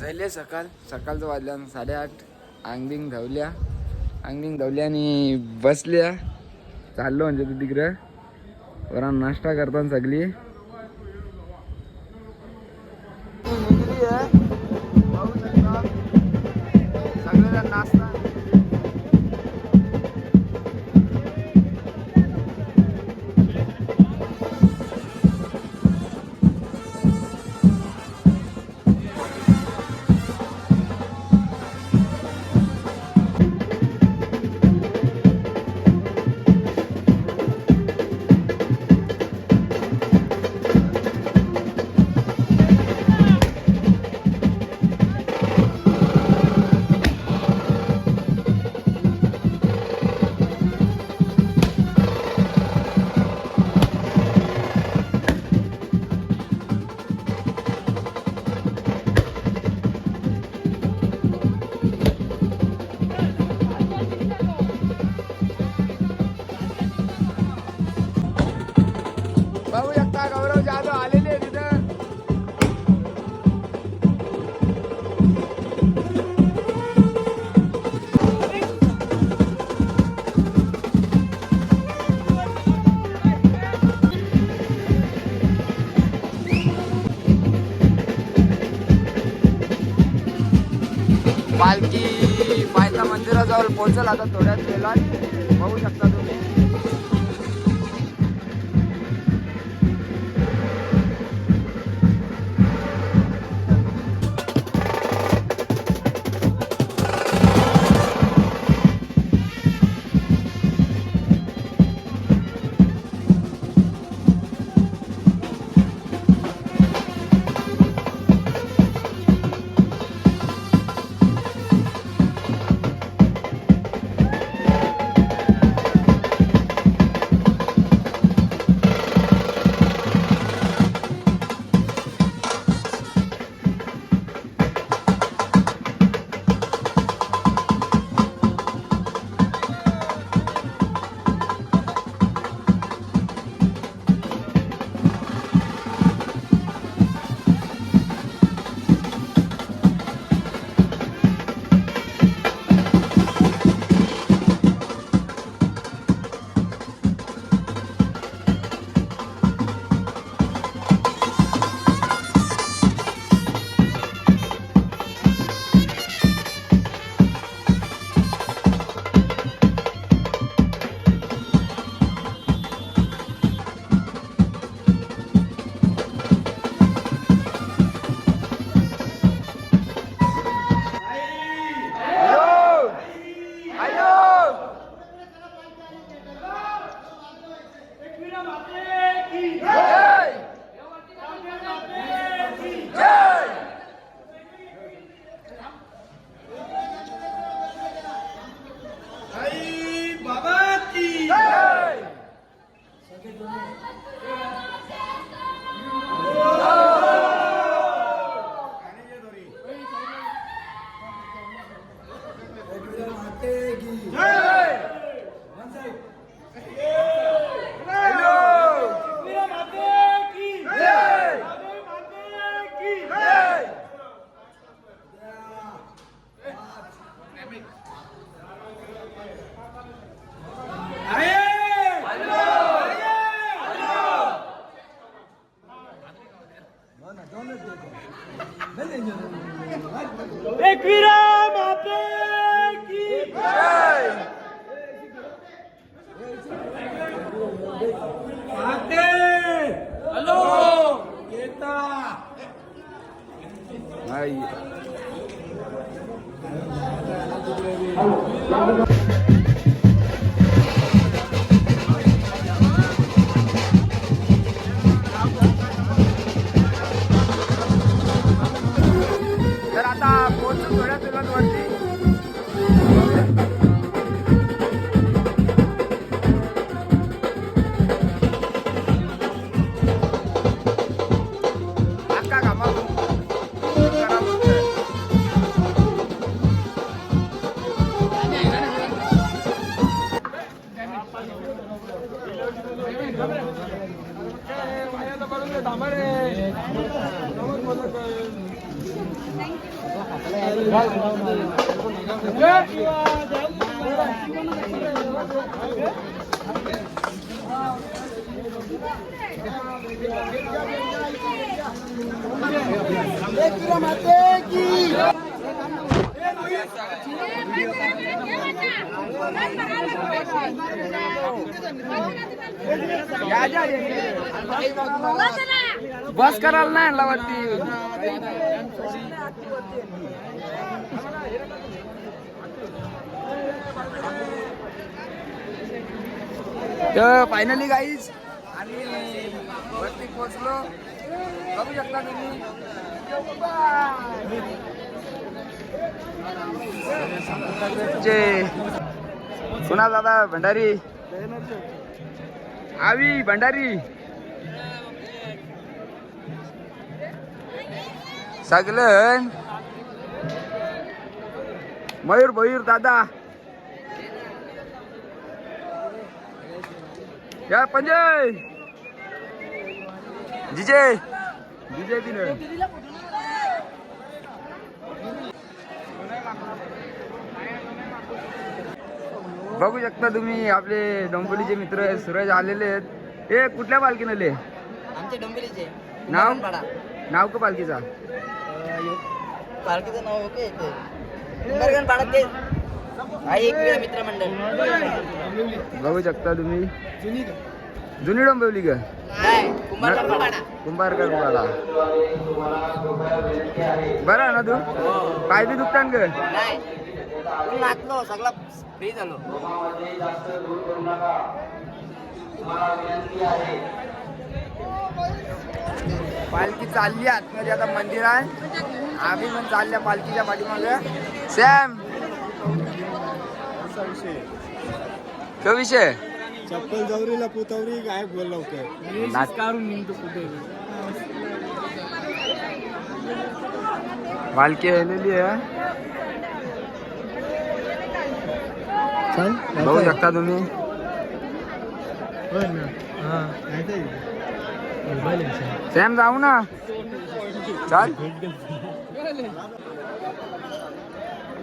झाले सकाळ. सकाळचं वाजल्या साडेआठ. अंगबिंग धावल्या. अंगबिंग धावल्या आणि बसल्या. चाललो म्हणजे तू तिकडं. वरा नाश्ता करताना सगळी. पालखी पायथा मंदिराजवळ पोहोचल आता थोड्याच वेळात. बस करायला नाही आणला वाटते तर फायनली गाईज आम्ही वरती पोचलो बघू शकता तुम्ही. जे दादा भंडारी? आवी भंडारी. सगळं. मयूर भयूर दादा. या पंजय! जिजे जिजे दिन बघू शकता तुम्ही आपले डोंबोलीचे मित्र सूरज आलेले आहेत. हे कुठल्या पालखीने आले? आमचे डोंबिवलीचे. नाव? नाव का पालखीचा? पालखीचं नाव ओके बघू शकता तुम्ही. जुनी डोंबिवली का पाडा. कुंभारकर वाला बरं ना तू? पाय बी तू नाचलो सगळा फ्री झालो. पालखी चालली आतमध्ये आता मंदिर आहे. आम्ही पण चालल्या पालखीच्या पाठीमागे. सॅम! तो विषय. चप्पल जवरीला पुतवरी काय बोल लवकर काढून निघतो कुठे? पालखी आलेली आहे बघू शकता तुम्ही. सॅम जाऊ ना. चाल.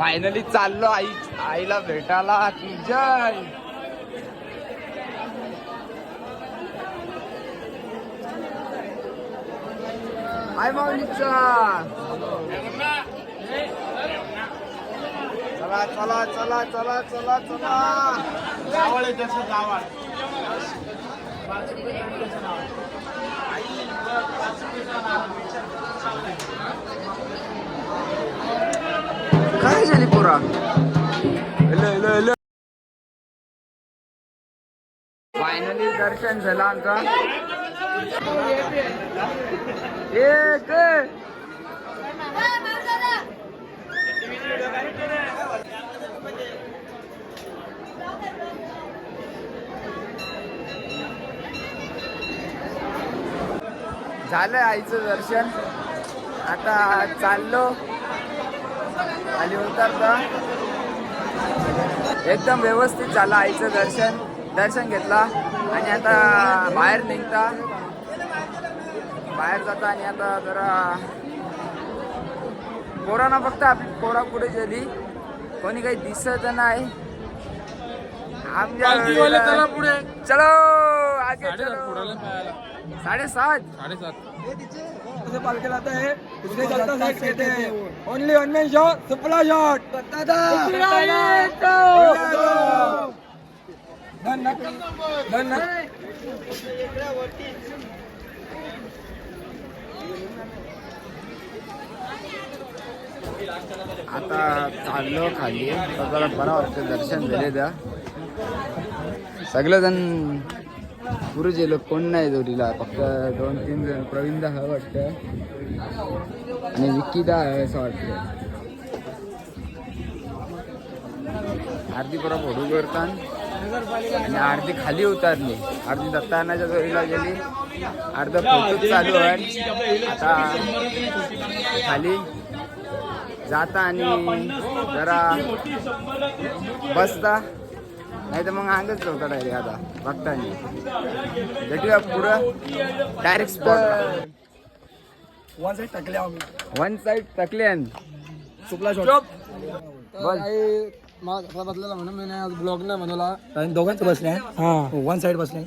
फायनली चाललो आई आईला भेटायला. जय. हाय माऊलीचा चला चला चला चला चला चला. जावळ आहे जावळ काय झाली पोरा? फायनली दर्शन झालं आमचा. एक झालं आईचं दर्शन. आता चाललो. खाली उतरता एकदम व्यवस्थित झालं आईचं दर्शन दर्शन घेतला. आणि आता बाहेर निघता. बाहेर जाता आणि आता जरा पोरांना फक्त आपली पोरा पुढे गेली. कोणी काही दिसत नाही. आमच्या चलो आगे चलो. साडेसात. आता हे। दुसरे घेते ओनली वन मॅन शॉट सुपला शॉट आता चाललो खाली. बरा वाटतं दर्शन झाले त्या. सगळेजण पुरुष लोक कोण नाही जोडीला फक्त दोन तीन जण प्रवीणदा हवं वाटतं. आणि विक्कीदा आहे असं वाटतं. आरती परत फोटो करतात आणि आरती खाली उतरली. आरती दत्तानाच्या जोरीला गेली. अर्धा फोटो चालू आहे. आता खाली जाता आणि जरा बसता. नाही तर मग अंगच चौथा डायरेक्ट आता बघताना भेटूया पुढं. डायरेक्ट स्पॉट वन साइड टाकले आम्ही. वन साईड तकले सुपला शॉट. बदलला म्हणून मी आज ब्लॉग नाही बनवला. दोघांचं बसले. हा. वन साइड बसले.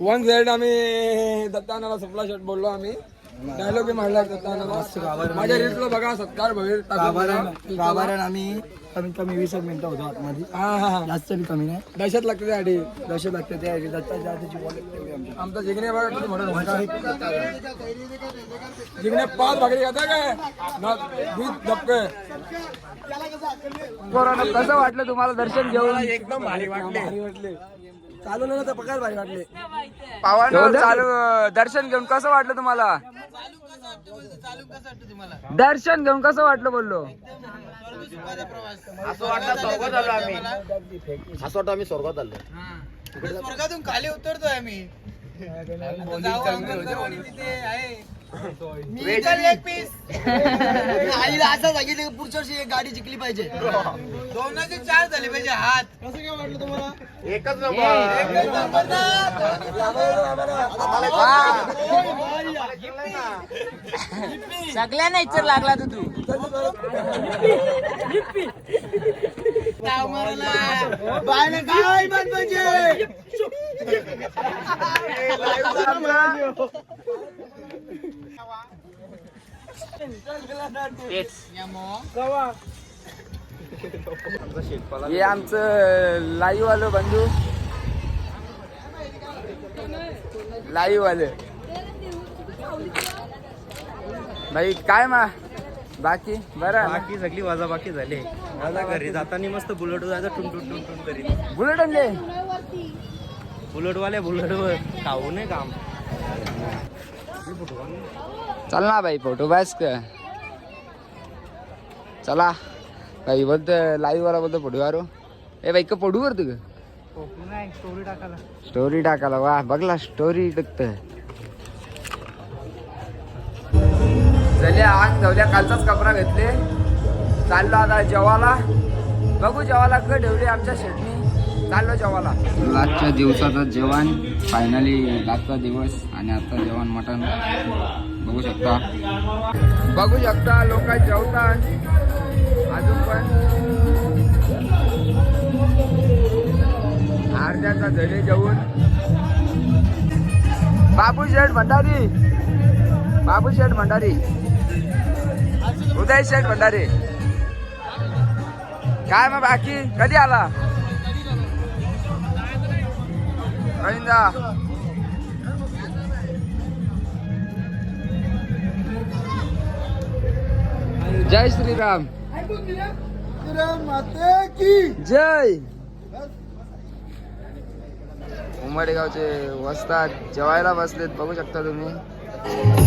वन साइड आम्ही दत्तानाला सुपला शॉट बोललो आम्ही. डायलॉग दत्तानाला माझ्या रील्सला बघा सत्कार गाभाऱ्यात आम्ही कमीत कमी वीस एक मिनिटं होतो आतमध्ये. हा हा हा. जास्त बी कमी नाही. दहशत लागते त्यासाठी दहशत लागते त्या दत्ताच्या आधीची बॉल तेवढी आमची. जिगणे बघा किती मोठा जिगणे पाच भाकरी खाता काय वीस धपके. कसं वाटलं तुम्हाला दर्शन घेऊन? एकदम भारी वाटले. भारी वाटले चालू ना तर पगार भारी वाटले. पावन चालू दर्शन घेऊन कसं वाटलं तुम्हाला? दर्शन घेऊन कसं वाटलं बोललो? असं वाटतं स्वर्गात आलो आम्ही. असं वाटतं आम्ही स्वर्गात आलो. स्वर्गातून खाली उतरतोय आम्ही. आईला असं सांगितलं की पुढच्या वर्षी एक गाडी जिंकली पाहिजे. दोनाचे चार झाले पाहिजे हात. कसं काय वाटलं तुम्हाला? एकच नंबर. सगळ्यांना इच्छा लागला तू. तू बायला काय बंद हे आमचं लाईव्ह आलो बंधू. लाईव्ह आलं. भाई काय मा? बाकी? बरं बाकी सगळी वाजा बाकी झाले. आता घरी जाताना मस्त बुलेट जायचं टुन टुन टुन टुन करीत बुलेट आणले? बुलेट वाले बुलेट वर खाऊ नये काम. चल ना भाई फोटो बस का चला. भाई बोलतो लाईव्ह वाला बोलतो फोटो मारू ए बाई का फोटो करतो का स्टोरी टाकायला. स्टोरी टाकायला वा बघला स्टोरी टाकत चल्या आग धवल्या कालचाच कपडा घेतले. चाललो आता जेवाला बघू जेवाला क ठेवले आमच्या शेटनी. चाललो जेवाला लास्टच्या दिवसाचं जेवण फायनली लास्टचा दिवस आणि आता जेवण मटण बघू शकता. बघू शकता लोक जेवतात अजून पण. अर्ध्याचा धडे जेवून बाबू शेठ भंडारी. बाबू शेठ भंडारी. उदय शेठ भंडारी. काय मग बाकी? कधी आला? जय श्रीराम। जय। उमरेगावचे वस्ताद जेवायला बसलेत बघू शकता तुम्ही.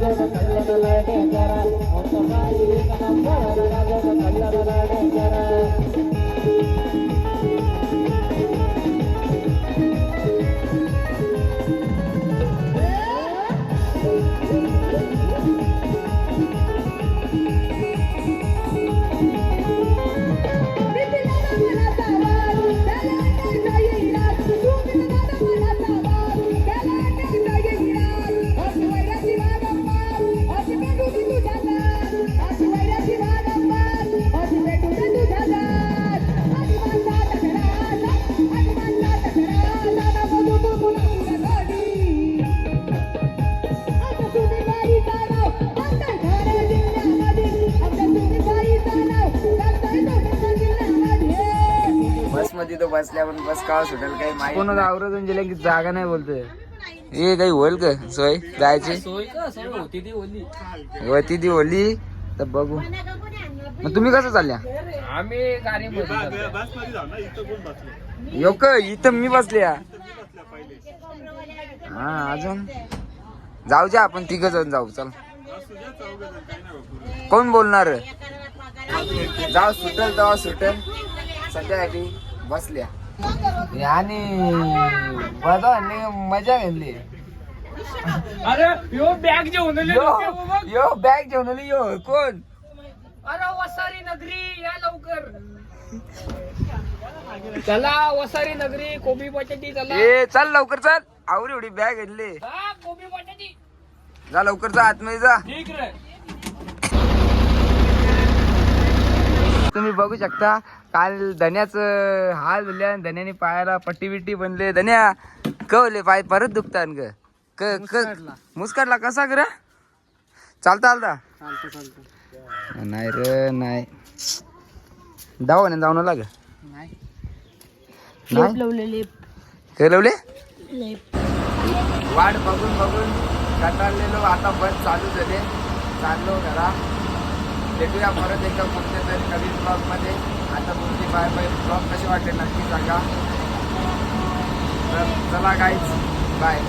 बसमध्ये बसल्या पण बस का सुटेल काही माहिती कोण आवरतून गेल्या की जागा नाही बोलतोय? हे काही होईल का? सोय? जायची? होती ती ओली तर बघू. मग तुम्ही कसं चालल्या? आम्ही गाडी योक इथं मी बसल्या. हा अजून? जाऊ जा आपण तिघ जण जाऊ चल. कोण बोलणार? जाऊ सुटेल तेव्हा सुटेल. सध्यासाठी बसल्या. आणि बघा मजा घेतली अरे यो बॅग जे होणार यो यो बॅग आली यो कोण? अरे वसारी नगरी या लवकर. चला वसारी नगरी कोबी बटाटी चला. ए चल लवकर चल. आवरी एवढी बॅग घेतली. कोबी बटाटी. जा लवकर जा आतमध्ये जा. ठीक रे. तुम्ही बघू शकता काल धन्याचं हाल झाले आणि धन्याने पायाला पट्टी बिट्टी बनले. धन्या कवले पाय परत दुखतात ग. क क मुस्काटला. कसा ग? चालता चालता. नाही रे नाही. जाऊन आला ग. नाही. काय लावले? वाट बघून बघून कंटाळलेलो आता बस चालू झाले. चाललो घरा. भेटूया परत एकदा कोणत्या तरी नवीन ब्लॉगमध्ये. आता तुमची बाय बाय. ब्लॉग कसे वाटले नक्की सांगा. तर चला गाईच बाय